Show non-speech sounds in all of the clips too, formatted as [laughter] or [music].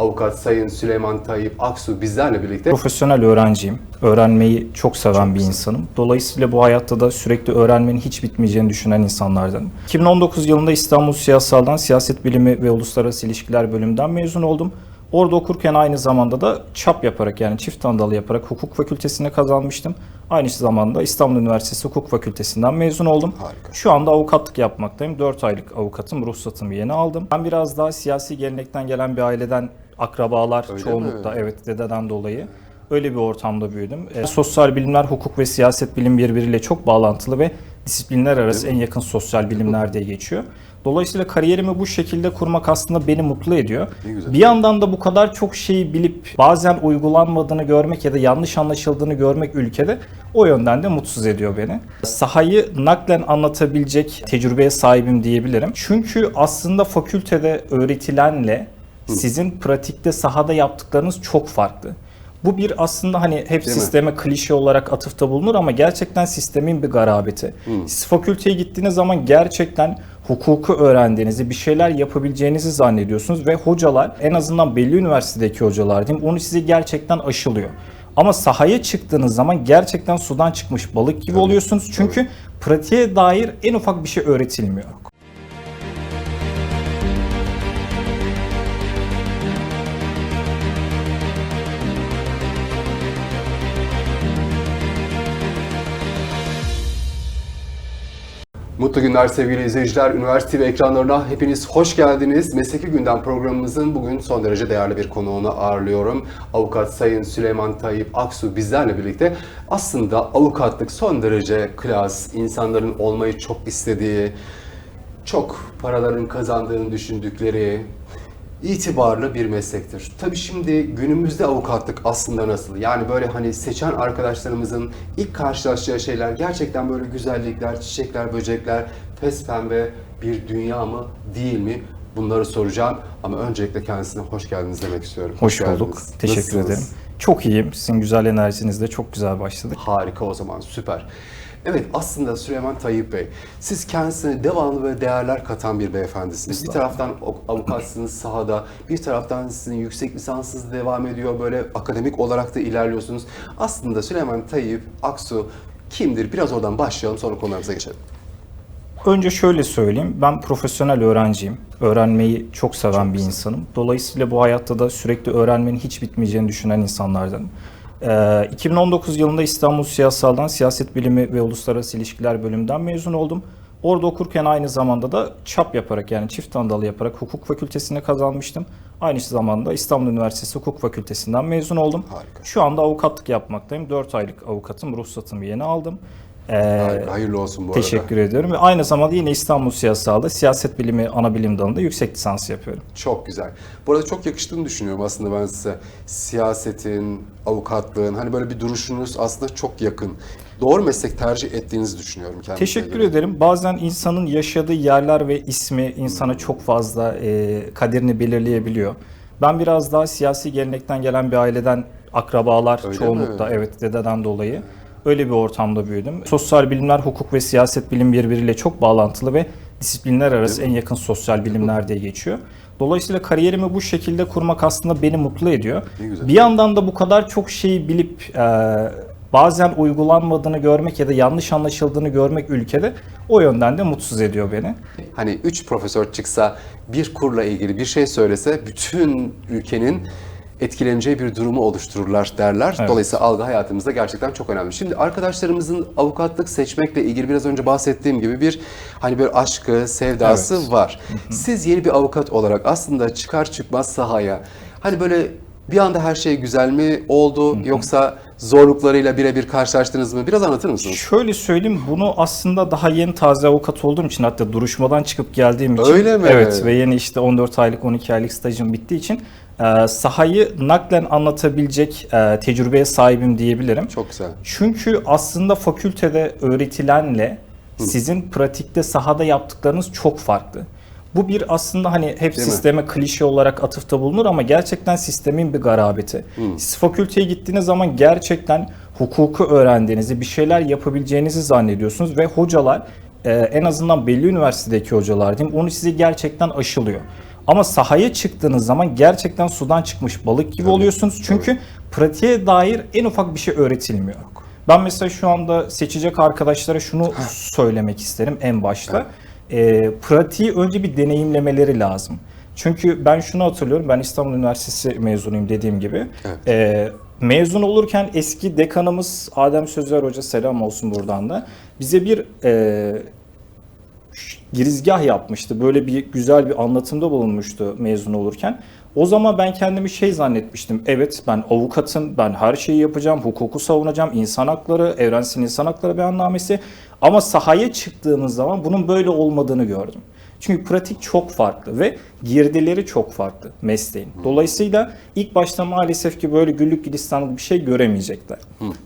Avukat Sayın Süleyman Tayyip Aksu bizlerle birlikte. Profesyonel öğrenciyim. Öğrenmeyi çok seven bir insanım. Dolayısıyla bu hayatta da sürekli öğrenmenin hiç bitmeyeceğini düşünen insanlardanım. 2019 yılında İstanbul Siyasal'dan Siyaset Bilimi ve Uluslararası İlişkiler bölümünden mezun oldum. Orada okurken aynı zamanda da çap yaparak yani çift andalı yaparak hukuk fakültesini kazanmıştım. Aynı zamanda İstanbul Üniversitesi Hukuk Fakültesinden mezun oldum. Harika. Şu anda avukatlık yapmaktayım. 4 aylık avukatım, ruhsatımı yeni aldım. Ben biraz daha siyasi gelenekten gelen bir aileden akrabalar Öyle çoğunlukla mi? evet dededen dolayı öyle bir ortamda büyüdüm. E, sosyal bilimler, hukuk ve siyaset bilim birbiriyle çok bağlantılı ve disiplinler arası en yakın sosyal bilimler diye geçiyor. Dolayısıyla kariyerimi bu şekilde kurmak aslında beni mutlu ediyor. Bir yandan da bu kadar çok şeyi bilip bazen uygulanmadığını görmek ya da yanlış anlaşıldığını görmek ülkede o yönden de mutsuz ediyor beni. Sahayı naklen anlatabilecek tecrübeye sahibim diyebilirim. Çünkü aslında fakültede öğretilenle sizin pratikte sahada yaptıklarınız çok farklı. Bu bir aslında hani hep Değil mi? sisteme klişe olarak atıfta bulunur ama gerçekten sistemin bir garabeti. Siz fakülteye gittiğiniz zaman gerçekten hukuku öğrendiğinizi, bir şeyler yapabileceğinizi zannediyorsunuz ve hocalar en azından belli üniversitedeki hocalar diyeyim onu sizi gerçekten aşılıyor. Ama sahaya çıktığınız zaman gerçekten sudan çıkmış balık gibi oluyorsunuz. Çünkü pratiğe dair en ufak bir şey öğretilmiyor. Mutlu günler sevgili izleyiciler. Üniversite ve ekranlarına hepiniz hoş geldiniz. Mesleki Gündem programımızın bugün son derece değerli bir konuğunu ağırlıyorum. Avukat Sayın Süleyman Tayyip Aksu bizlerle birlikte. Aslında avukatlık son derece klas, insanların olmayı çok istediği, çok paraların kazandığını düşündükleri, itibarlı bir meslektir. Tabii şimdi günümüzde avukatlık aslında nasıl? Yani böyle hani seçen arkadaşlarımızın ilk karşılaşacağı şeyler gerçekten böyle güzellikler, çiçekler, böcekler, pes pembe bir dünya mı, değil mi? Bunları soracağım ama öncelikle kendisine hoş geldiniz demek istiyorum. Hoş bulduk. geldiniz. Teşekkür Nasılsınız? ederim. Çok iyiyim. Sizin güzel enerjinizle çok güzel başladık. Harika o zaman süper. Evet aslında Süleyman Tayyip Bey, siz kendisine devamlı ve değerler katan bir beyefendisiniz. Bir taraftan avukatsınız sahada, bir taraftan sizin yüksek lisansınız devam ediyor. Böyle akademik olarak da ilerliyorsunuz. Aslında Süleyman Tayyip Aksu kimdir? Biraz oradan başlayalım sonra konularımıza geçelim. Önce şöyle söyleyeyim. Ben profesyonel öğrenciyim. Öğrenmeyi çok seven bir insanım. Dolayısıyla bu hayatta da sürekli öğrenmenin hiç bitmeyeceğini düşünen insanlardanım. Ee, 2019 yılında İstanbul Siyasal'dan Siyaset Bilimi ve Uluslararası İlişkiler bölümünden mezun oldum. Orada okurken aynı zamanda da çap yaparak yani çift andalı yaparak hukuk fakültesini kazanmıştım. Aynı zamanda İstanbul Üniversitesi Hukuk Fakültesinden mezun oldum. Harika. Şu anda avukatlık yapmaktayım. 4 aylık avukatım, ruhsatımı yeni aldım. Ee, hayırlı olsun bu arada. Teşekkür ediyorum. Ve aynı zamanda yine İstanbul Siyasal'da siyaset bilimi ana bilim dalında yüksek lisans yapıyorum. Çok güzel. Bu arada çok yakıştığını düşünüyorum aslında ben size. Siyasetin, avukatlığın, hani böyle bir duruşunuz aslında çok yakın. Doğru meslek tercih ettiğinizi düşünüyorum kendime. Teşekkür göre. ederim. Bazen insanın yaşadığı yerler ve ismi insana çok fazla e, kaderini belirleyebiliyor. Ben biraz daha siyasi gelenekten gelen bir aileden akrabalar Öyle çoğunlukla mi? evet dededen dolayı öyle bir ortamda büyüdüm. Sosyal bilimler, hukuk ve siyaset bilim birbiriyle çok bağlantılı ve disiplinler arası en yakın sosyal bilimler diye geçiyor. Dolayısıyla kariyerimi bu şekilde kurmak aslında beni mutlu ediyor. Bir yandan da bu kadar çok şeyi bilip e, bazen uygulanmadığını görmek ya da yanlış anlaşıldığını görmek ülkede o yönden de mutsuz ediyor beni. Hani üç profesör çıksa bir kurla ilgili bir şey söylese bütün ülkenin etkileneceği bir durumu oluştururlar derler. Evet. Dolayısıyla algı hayatımızda gerçekten çok önemli. Şimdi arkadaşlarımızın avukatlık seçmekle ilgili biraz önce bahsettiğim gibi bir hani bir aşkı, sevdası Evet. var. Siz yeni bir avukat olarak aslında çıkar çıkmaz sahaya hani böyle bir anda her şey güzel mi oldu yoksa zorluklarıyla birebir karşılaştınız mı? Biraz anlatır mısınız? Şöyle söyleyeyim bunu aslında daha yeni taze avukat olduğum için hatta duruşmadan çıkıp geldiğim için. Öyle mi? Evet ve yeni işte 14 aylık 12 aylık stajım bittiği için sahayı naklen anlatabilecek e, tecrübeye sahibim diyebilirim. Çok güzel. Çünkü aslında fakültede öğretilenle sizin pratikte sahada yaptıklarınız çok farklı. Bu bir aslında hani hep Değil mi? sisteme klişe olarak atıfta bulunur ama gerçekten sistemin bir garabeti. Siz fakülteye gittiğiniz zaman gerçekten hukuku öğrendiğinizi, bir şeyler yapabileceğinizi zannediyorsunuz ve hocalar e, en azından belli üniversitedeki hocalar diyeyim onu sizi gerçekten aşılıyor. Ama sahaya çıktığınız zaman gerçekten sudan çıkmış balık gibi oluyorsunuz. Çünkü pratiğe dair en ufak bir şey öğretilmiyor. Ben mesela şu anda seçecek arkadaşlara şunu söylemek isterim en başta. Ee, pratiği önce bir deneyimlemeleri lazım. Çünkü ben şunu hatırlıyorum. Ben İstanbul Üniversitesi mezunuyum dediğim gibi. Ee, mezun olurken eski dekanımız Adem Sözer Hoca selam olsun buradan da bize bir e, girizgah yapmıştı. Böyle bir güzel bir anlatımda bulunmuştu mezun olurken. O zaman ben kendimi şey zannetmiştim. Evet ben avukatım, ben her şeyi yapacağım, hukuku savunacağım, insan hakları, evrensel insan hakları beyannamesi. Ama sahaya çıktığımız zaman bunun böyle olmadığını gördüm. Çünkü pratik çok farklı ve girdileri çok farklı mesleğin. Dolayısıyla ilk başta maalesef ki böyle güllük gülistanlık bir şey göremeyecekler.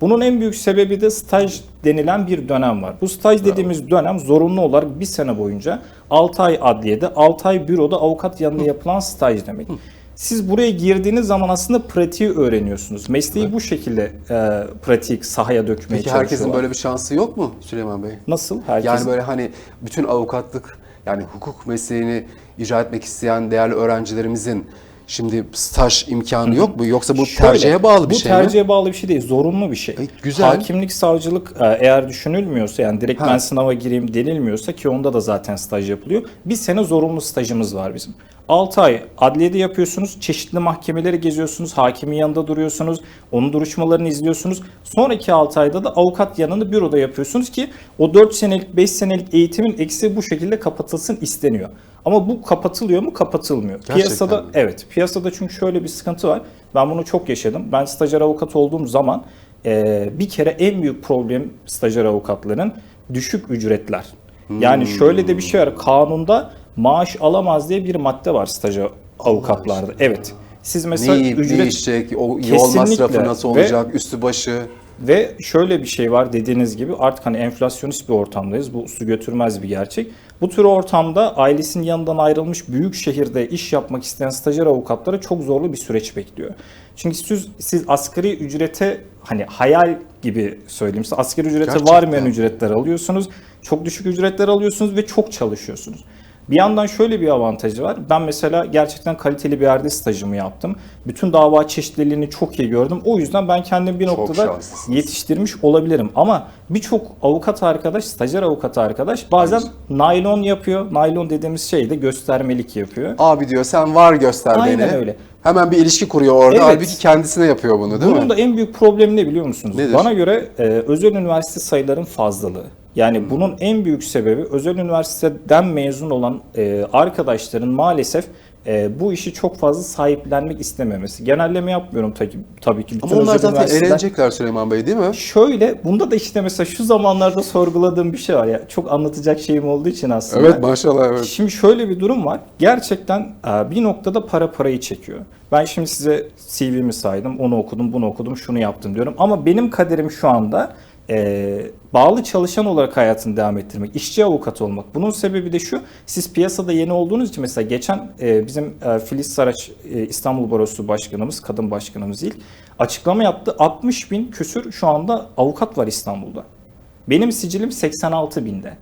Bunun en büyük sebebi de staj denilen bir dönem var. Bu staj dediğimiz dönem zorunlu olarak bir sene boyunca 6 ay adliyede, 6 ay büroda avukat yanında yapılan staj demek. Siz buraya girdiğiniz zaman aslında pratiği öğreniyorsunuz. Mesleği bu şekilde e, pratik sahaya dökmeye Peki herkesin böyle bir şansı yok mu Süleyman Bey? Nasıl? Herkes Yani böyle hani bütün avukatlık yani hukuk mesleğini icra etmek isteyen değerli öğrencilerimizin şimdi staj imkanı yok mu? Yoksa bu Şöyle, tercihe bağlı bir bu şey mi? tercihe bağlı bir şey değil, zorunlu bir şey. E, güzel. Hakimlik, savcılık e, eğer düşünülmüyorsa yani direkt Ha. ben sınava gireyim denilmiyorsa ki onda da zaten staj yapılıyor. Bir sene zorunlu stajımız var bizim. 6 ay adliyede yapıyorsunuz, çeşitli mahkemeleri geziyorsunuz, hakimin yanında duruyorsunuz, onun duruşmalarını izliyorsunuz. Sonraki 6 ayda da avukat yanını büroda yapıyorsunuz ki o 4 senelik, 5 senelik eğitimin eksi bu şekilde kapatılsın isteniyor. Ama bu kapatılıyor mu? Kapatılmıyor. Gerçekten Piyasada mi? Evet, piyasada çünkü şöyle bir sıkıntı var. Ben bunu çok yaşadım. Ben stajyer avukat olduğum zaman e, bir kere en büyük problem stajyer avukatların düşük ücretler. Yani Hmm. şöyle de bir şey var. Kanunda maaş alamaz diye bir madde var stajyer avukatlarda. Evet. Siz mesela ne yiyip ücret ne içecek, o yol Kesinlikle. masrafı nasıl Ve- olacak, üstü başı. ve şöyle bir şey var dediğiniz gibi artık hani enflasyonist bir ortamdayız. Bu su götürmez bir gerçek. Bu tür ortamda ailesinin yanından ayrılmış büyük şehirde iş yapmak isteyen stajyer avukatlara çok zorlu bir süreç bekliyor. Çünkü siz, siz asgari ücrete hani hayal gibi söyleyeyim size asgari ücrete Gerçekten. varmayan ücretler alıyorsunuz. Çok düşük ücretler alıyorsunuz ve çok çalışıyorsunuz. Bir yandan şöyle bir avantajı var. Ben mesela gerçekten kaliteli bir yerde stajımı yaptım. Bütün dava çeşitliliğini çok iyi gördüm. O yüzden ben kendimi bir noktada yetiştirmiş olabilirim. Ama birçok avukat arkadaş, stajyer avukat arkadaş bazen naylon yapıyor. Naylon dediğimiz şey de göstermelik yapıyor. Abi diyor sen var göster Aynen beni. öyle. Hemen bir ilişki kuruyor orada. Evet. Halbuki kendisine yapıyor bunu değil Bunun mi? da en büyük problemi ne biliyor musunuz? Nedir? Bana göre e, özel üniversite sayıların fazlalığı. Yani bunun en büyük sebebi özel üniversiteden mezun olan e, arkadaşların maalesef e, bu işi çok fazla sahiplenmek istememesi. Genelleme yapmıyorum tabii, tabii ki. Bütün Ama onlar zaten eğlenecekler Süleyman Bey değil mi? Şöyle, bunda da işte mesela şu zamanlarda sorguladığım bir şey var ya. Çok anlatacak şeyim olduğu için aslında. Evet maşallah evet. Şimdi şöyle bir durum var. Gerçekten e, bir noktada para parayı çekiyor. Ben şimdi size CV'mi saydım, onu okudum, bunu okudum, şunu yaptım diyorum. Ama benim kaderim şu anda e, bağlı çalışan olarak hayatını devam ettirmek, işçi avukat olmak. Bunun sebebi de şu, siz piyasada yeni olduğunuz için mesela geçen e, bizim e, Filiz Saraç e, İstanbul Barosu Başkanımız, kadın başkanımız ilk açıklama yaptı. 60 bin küsür şu anda avukat var İstanbul'da. Benim sicilim 86 binde.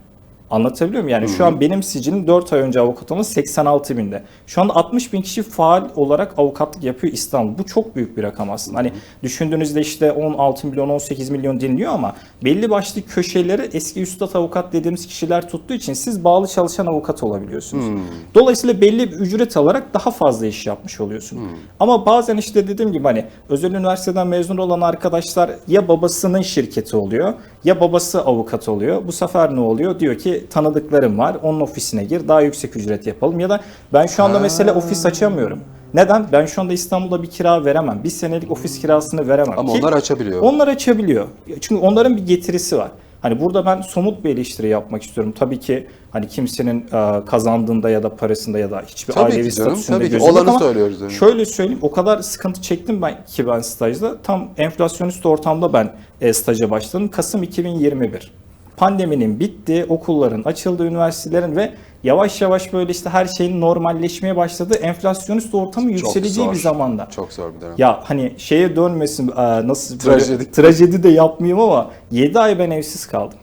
Anlatabiliyor muyum? Yani şu an benim sicilim 4 ay önce avukat olması 86 binde. Şu anda 60 bin kişi faal olarak avukatlık yapıyor İstanbul. Bu çok büyük bir rakam aslında. Hani düşündüğünüzde işte 16 milyon 18 milyon deniliyor ama belli başlı köşeleri eski üstad avukat dediğimiz kişiler tuttuğu için siz bağlı çalışan avukat olabiliyorsunuz. Dolayısıyla belli bir ücret alarak daha fazla iş yapmış oluyorsunuz. Ama bazen işte dediğim gibi hani özel üniversiteden mezun olan arkadaşlar ya babasının şirketi oluyor ya babası avukat oluyor. Bu sefer ne oluyor? Diyor ki tanıdıklarım var onun ofisine gir daha yüksek ücret yapalım ya da ben şu anda mesela ofis açamıyorum. Neden? Ben şu anda İstanbul'da bir kira veremem. Bir senelik ofis kirasını veremem. Ama Ki onlar açabiliyor. Onlar açabiliyor. Çünkü onların bir getirisi var. Hani burada ben somut bir eleştiri yapmak istiyorum. Tabii ki hani kimsenin e, kazandığında ya da parasında ya da hiçbir Tabii ailevi canım, statüsünde tabii ki. Olanı ama söylüyoruz yani. Şöyle söyleyeyim o kadar sıkıntı çektim ben ki ben stajda. Tam enflasyonist ortamda ben e, staja başladım. Kasım 2021. Pandeminin bitti, okulların açıldı, üniversitelerin ve yavaş yavaş böyle işte her şeyin normalleşmeye başladığı enflasyonist ortamın Çok yükseleceği zor. bir zamanda. Çok zor bir dönem. Ya hani şeye dönmesin e, nasıl böyle Trajedi. trajedi de yapmayayım ama 7 ay ben evsiz kaldım.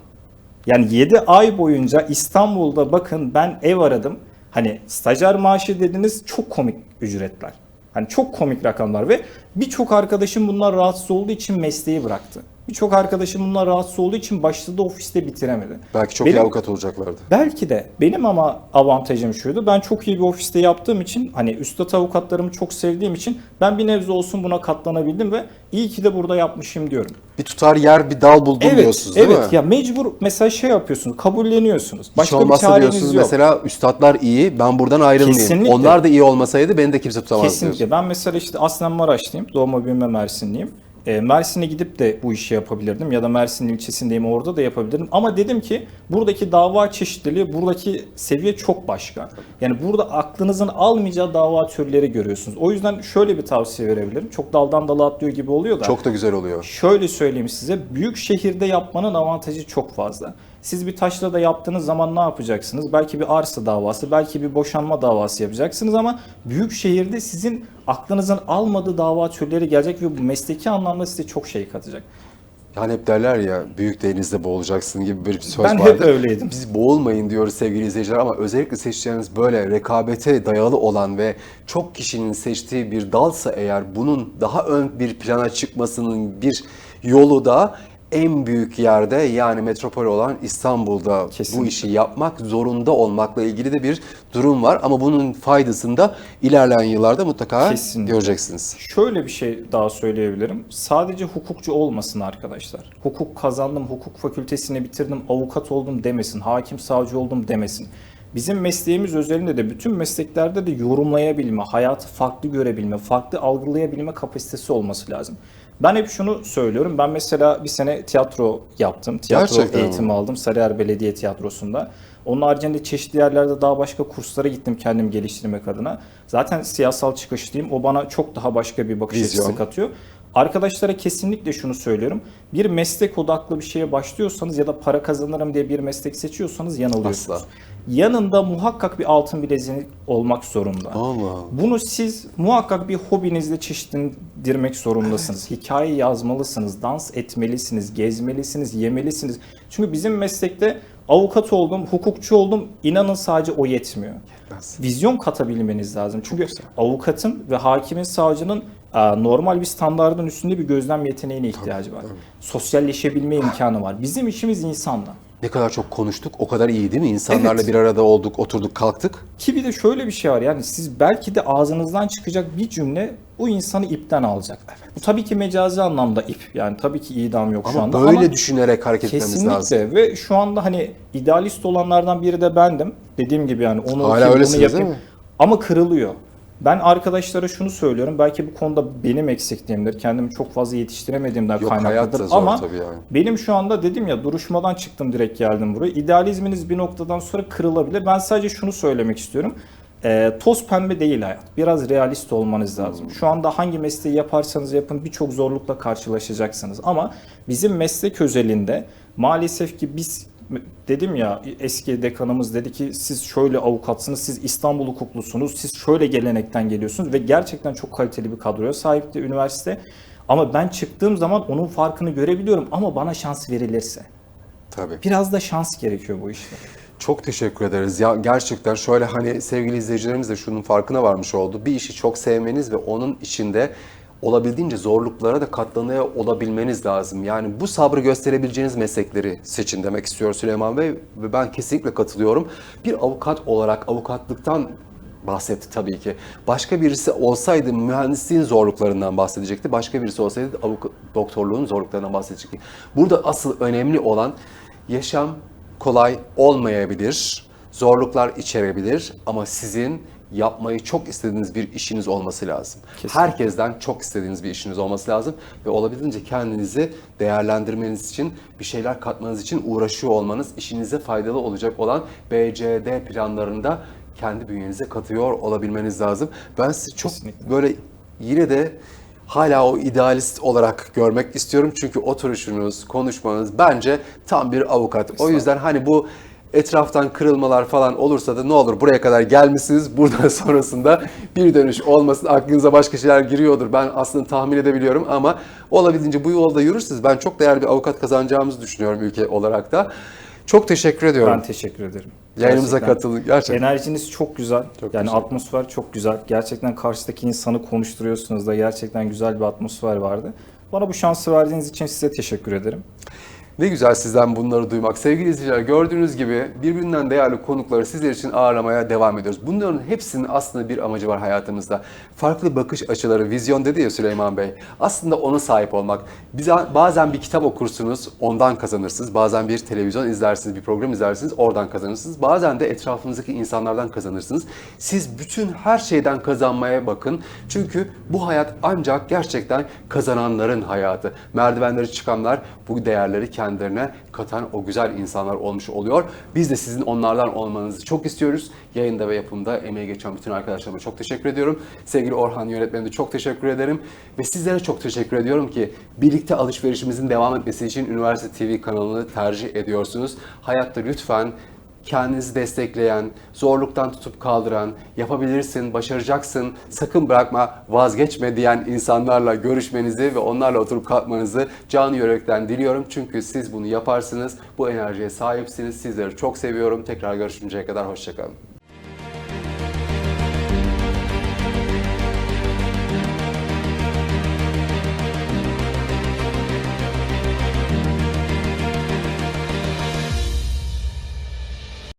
Yani 7 ay boyunca İstanbul'da bakın ben ev aradım. Hani stajyer maaşı dediniz çok komik ücretler. Hani çok komik rakamlar ve birçok arkadaşım bunlar rahatsız olduğu için mesleği bıraktı. Birçok arkadaşım bunlar rahatsız olduğu için başladı ofiste bitiremedi. Belki çok Benim- iyi avukat olacaklardı. Belki de benim ama avantajım şuydu. Ben çok iyi bir ofiste yaptığım için hani üstad avukatlarımı çok sevdiğim için ben bir nebze olsun buna katlanabildim ve iyi ki de burada yapmışım diyorum. Bir tutar yer bir dal buldum Evet, diyorsunuz değil evet mi? ya mecbur mesela şey yapıyorsunuz, kabulleniyorsunuz. Hiç Başka bir olmazsa çareniz diyorsunuz yok. mesela üstadlar iyi ben buradan ayrılmayayım. Kesinlikle. Onlar da iyi olmasaydı beni de kimse tutamaz diyorsun. Kesinlikle. Ben mesela işte aslen Maraşlıyım. Doğma büyüme Mersinliyim. E, Mersin'e gidip de bu işi yapabilirdim ya da Mersin ilçesindeyim orada da yapabilirdim. Ama dedim ki buradaki dava çeşitliliği, buradaki seviye çok başka. Yani burada aklınızın almayacağı dava türleri görüyorsunuz. O yüzden şöyle bir tavsiye verebilirim. Çok daldan dala atlıyor gibi oluyor da. Çok da güzel oluyor. Şöyle söyleyeyim size, büyük şehirde yapmanın avantajı çok fazla. Siz bir taşla da yaptığınız zaman ne yapacaksınız? Belki bir arsa davası, belki bir boşanma davası yapacaksınız ama büyük şehirde sizin aklınızın almadığı dava türleri gelecek ve bu mesleki anlamda size çok şey katacak. Yani hep derler ya büyük denizde boğulacaksın gibi bir söz Ben vardı. hep öyleydim. Biz boğulmayın diyoruz sevgili izleyiciler ama özellikle seçeceğiniz böyle rekabete dayalı olan ve çok kişinin seçtiği bir dalsa eğer bunun daha ön bir plana çıkmasının bir yolu da en büyük yerde yani metropol olan İstanbul'da bu Kesinlikle. işi yapmak zorunda olmakla ilgili de bir durum var ama bunun faydasını da ilerleyen yıllarda mutlaka Kesinlikle. göreceksiniz. Şöyle bir şey daha söyleyebilirim. Sadece hukukçu olmasın arkadaşlar. Hukuk kazandım, hukuk fakültesini bitirdim, avukat oldum demesin, hakim savcı oldum demesin. Bizim mesleğimiz özelinde de bütün mesleklerde de yorumlayabilme, hayatı farklı görebilme, farklı algılayabilme kapasitesi olması lazım. Ben hep şunu söylüyorum. Ben mesela bir sene tiyatro yaptım. Tiyatro Gerçekten mi? eğitimi aldım Sarıyer Belediye Tiyatrosu'nda. Onun haricinde çeşitli yerlerde daha başka kurslara gittim kendimi geliştirmek adına. Zaten siyasal çıkışlıyım. O bana çok daha başka bir bakış Vizyon. açısı katıyor. Arkadaşlara kesinlikle şunu söylüyorum. Bir meslek odaklı bir şeye başlıyorsanız ya da para kazanırım diye bir meslek seçiyorsanız yanılıyorsunuz. Asla. Yanında muhakkak bir altın bileziği olmak zorunda. Allah. Bunu siz muhakkak bir hobinizle çeşitlendirmek zorundasınız. Hikaye yazmalısınız, dans etmelisiniz, gezmelisiniz, yemelisiniz. Çünkü bizim meslekte avukat oldum, hukukçu oldum, inanın sadece o yetmiyor. Yetmez. Vizyon katabilmeniz lazım. Çünkü avukatın ve hakimin, savcının normal bir standardın üstünde bir gözlem yeteneğine ihtiyacı var. Sosyalleşebilme imkanı var. Bizim işimiz insanla. Ne kadar çok konuştuk o kadar iyi değil mi? İnsanlarla Evet. bir arada olduk, oturduk, kalktık. Ki bir de şöyle bir şey var yani siz belki de ağzınızdan çıkacak bir cümle bu insanı ipten alacak. Bu tabii ki mecazi anlamda ip. Yani tabii ki idam yok şu Ama anda böyle ama düşünerek hareket etmemiz lazım. kesinlikle ve şu anda hani idealist olanlardan biri de bendim. Dediğim gibi yani onu Hala okuyayım, öylesiniz yapayım. Ama kırılıyor. Ben arkadaşlara şunu söylüyorum. Belki bu konuda benim eksikliğimdir. Kendimi çok fazla yetiştiremediğimden Yok, hayat da kaynaklıdır. zor Ama tabii yani. benim şu anda dedim ya duruşmadan çıktım direkt geldim buraya. İdealizminiz bir noktadan sonra kırılabilir. Ben sadece şunu söylemek istiyorum. Ee, toz pembe değil hayat. Biraz realist olmanız lazım. Şu anda hangi mesleği yaparsanız yapın birçok zorlukla karşılaşacaksınız. Ama bizim meslek özelinde maalesef ki biz dedim ya eski dekanımız dedi ki siz şöyle avukatsınız, siz İstanbul hukuklusunuz, siz şöyle gelenekten geliyorsunuz ve gerçekten çok kaliteli bir kadroya sahipti üniversite. Ama ben çıktığım zaman onun farkını görebiliyorum ama bana şans verilirse. Tabii. Biraz da şans gerekiyor bu işte. Çok teşekkür ederiz. Ya gerçekten şöyle hani sevgili izleyicilerimiz de şunun farkına varmış oldu. Bir işi çok sevmeniz ve onun içinde olabildiğince zorluklara da katlanıyor olabilmeniz lazım. Yani bu sabrı gösterebileceğiniz meslekleri seçin demek istiyor Süleyman Bey ve ben kesinlikle katılıyorum. Bir avukat olarak avukatlıktan bahsetti tabii ki. Başka birisi olsaydı mühendisliğin zorluklarından bahsedecekti. Başka birisi olsaydı avukat, doktorluğun zorluklarından bahsedecekti. Burada asıl önemli olan yaşam kolay olmayabilir. Zorluklar içerebilir ama sizin yapmayı çok istediğiniz bir işiniz olması lazım. Kesinlikle. Herkesten çok istediğiniz bir işiniz olması lazım ve olabildiğince kendinizi değerlendirmeniz için, bir şeyler katmanız için uğraşıyor olmanız, işinize faydalı olacak olan BCD planlarında kendi bünyenize katıyor olabilmeniz lazım. Ben sizi çok Kesinlikle. böyle yine de hala o idealist olarak görmek istiyorum. Çünkü oturuşunuz, konuşmanız bence tam bir avukat. O yüzden hani bu etraftan kırılmalar falan olursa da ne olur buraya kadar gelmişsiniz. Buradan [laughs] sonrasında bir dönüş olmasın. Aklınıza başka şeyler giriyordur. Ben aslında tahmin edebiliyorum ama olabildiğince bu yolda yürürsünüz. Ben çok değerli bir avukat kazanacağımızı düşünüyorum ülke olarak da. Çok teşekkür ediyorum. Ben teşekkür ederim. Yayınımıza katıldın. Gerçekten. Enerjiniz çok güzel. Çok yani teşekkür atmosfer çok güzel. Gerçekten karşıdaki insanı konuşturuyorsunuz da gerçekten güzel bir atmosfer vardı. Bana bu şansı verdiğiniz için size teşekkür ederim. Ne güzel sizden bunları duymak. Sevgili izleyiciler gördüğünüz gibi birbirinden değerli konukları sizler için ağırlamaya devam ediyoruz. Bunların hepsinin aslında bir amacı var hayatımızda. Farklı bakış açıları, vizyon dedi ya Süleyman Bey. Aslında ona sahip olmak. Bize bazen bir kitap okursunuz, ondan kazanırsınız. Bazen bir televizyon izlersiniz, bir program izlersiniz, oradan kazanırsınız. Bazen de etrafınızdaki insanlardan kazanırsınız. Siz bütün her şeyden kazanmaya bakın. Çünkü bu hayat ancak gerçekten kazananların hayatı. Merdivenleri çıkanlar bu değerleri kendilerine katan o güzel insanlar olmuş oluyor. Biz de sizin onlardan olmanızı çok istiyoruz. Yayında ve yapımda emeği geçen bütün arkadaşlarıma çok teşekkür ediyorum. Sevgili Orhan yönetmenime çok teşekkür ederim. Ve sizlere çok teşekkür ediyorum ki birlikte alışverişimizin devam etmesi için Üniversite TV kanalını tercih ediyorsunuz. Hayatta lütfen kendinizi destekleyen, zorluktan tutup kaldıran, yapabilirsin, başaracaksın, sakın bırakma, vazgeçme diyen insanlarla görüşmenizi ve onlarla oturup kalkmanızı canı yürekten diliyorum. Çünkü siz bunu yaparsınız, bu enerjiye sahipsiniz. Sizleri çok seviyorum. Tekrar görüşünceye kadar hoşçakalın.